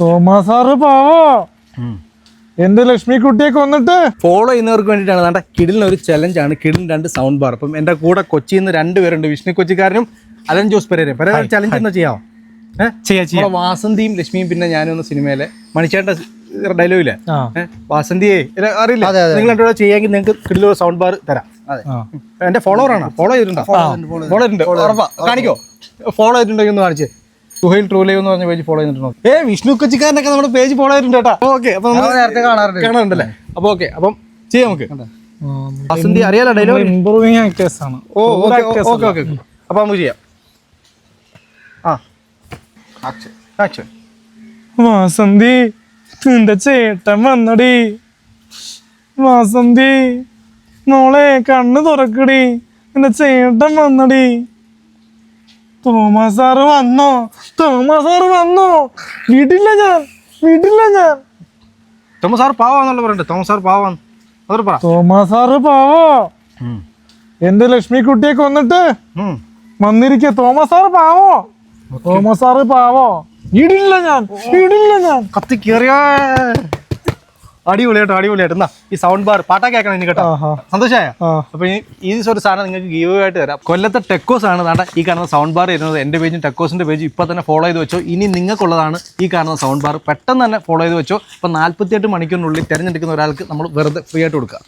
Thomas sir പാവോ എന്റെ ലക്ഷ്മി കുട്ടിയെ കൊന്നിട്ട് ഫോളോ ചെയ്യുന്നവർക്ക് വേണ്ടിയിട്ടാണ്. നമ്മുടെ കിടിലിന് ഒരു ചലഞ്ച് ആണ്. കിടിലിന് രണ്ട് സൗണ്ട് ബാർ അപ്പം എന്റെ കൂടെ കൊച്ചിയിൽ നിന്ന് രണ്ടുപേരുണ്ട് വിഷ്ണു കൊച്ചിക്കാരനും അലൻ ജോസ് പെരേരയും. പെരേര ചലഞ്ച് ഒന്ന് ചെയ്യാമോ ചെയ്യാ വാസന്തിയും ലക്ഷ്മിയും പിന്നെ ഞാനും ഒന്ന് സിനിമയിലെ മണിച്ചേട്ട ഏഹ് വാസന്തിയെ അറിയില്ല. നിങ്ങൾ രണ്ടുപേരും ചെയ്യാമെങ്കിൽ നിങ്ങൾക്ക് കിടിലൊരു സൗണ്ട് ബാർ തരാം. എന്റെ ഫോളോവർ ആണ്? ഫോളോ ചെയ്തിട്ടുണ്ടോ? ഫോളോ ചെയ്തിട്ടുണ്ട് കാണിക്കോ. ഫോളോ ചെയ്തിട്ടുണ്ടെങ്കിൽ ഒന്ന് കാണിച്ച്. സുഹൈൽ ട്രൂലൈവ് എന്ന് പറഞ്ഞ പേജ് ഫോളോ ചെയ്തിട്ടുണ്ടോ? ഏ വിഷ്ണു കൊച്ചിക്കാരനൊക്കെ നമ്മുടെ പേജ് ഫോളോ ചെയ്തിട്ടുണ്ട് കേട്ടോ. ഓക്കെ അപ്പൊ നമ്മൾ നേരത്തെ കാണാറുണ്ട്. കാണാറുണ്ടല്ലേ? അപ്പൊ ഓക്കെ അപ്പം ചെയ്യാം നമുക്ക്. വസന്തി അറിയാലോ ഡയലോഗ് ഇംപ്രൂവിങ് ആക്ടേഴ്സ് ആണ്. ഓ ഓക്കെ ഓക്കെ ഓക്കെ അപ്പൊ നമുക്ക് ചെയ്യാം. ആ. ആക്ഷൻ വാസന്തി നിന്റെ ചേട്ടൻ വന്നടി. വാസന്തി മോളെ കണ്ണ് തുറക്കടി. നിന്റെ ചേട്ടൻ വന്നടി. തോമസ് സാറ് വന്നോ? തോമസ് സാറ് വന്നോ? വീട്ടില്ല ഞാൻ വീട്ടില്ല ഞാൻ. തോമസ് സാർ പാവാന്നുള്ള പറയണ്ടേ? തോമസ് സാർ പാവാന്ന്. അതൊരു പറ. തോമസ് സാറ് പാവോ? എന്റെ ലക്ഷ്മി കുട്ടിയെ കൊന്നിട്ട് വന്നിരിക്ക. വന്നിരിക്കെ തോമസ് സാറ് പാവോ? തോമസ് സാറ് പാവോ? ഇടില്ല ഞാൻ ഇടില്ല ഞാൻ. കത്തി കയറിയാ. അടിപൊളിയാട്ടോ അടിപൊളിയായിട്ട്. എന്നാ ഈ സൗണ്ട് ബാർ പാട്ടാ കേൾക്കണം ഇനി കേട്ടോ. സന്തോഷമായ അപ്പൊ ഈ ഒരു സാധനം നിങ്ങൾക്ക് ഗീവ് ആയിട്ട് തരാം. കൊല്ലത്തെ ടെക്കോസ് ആണ് വേണ്ട ഈ കാണുന്ന സൗണ്ട് ബാർ വരുന്നത്. എന്റെ പേജും ടെക്കോസിന്റെ പേജും ഇപ്പൊ തന്നെ ഫോളോ ചെയ്ത് വെച്ചോ. ഇനി നിങ്ങൾക്കുള്ളതാണ് ഈ കാണുന്ന സൗണ്ട് ബാർ പെട്ടെന്ന് തന്നെ ഫോളോ ചെയ്ത് വെച്ചോ. ഇപ്പൊ നാല്പത്തിയെട്ട് മണിക്കൂറിനുള്ളിൽ തിരഞ്ഞെടുക്കുന്ന ഒരാൾക്ക് നമ്മൾ വെറുതെ ഫ്രീ ആയിട്ട് കൊടുക്കുക.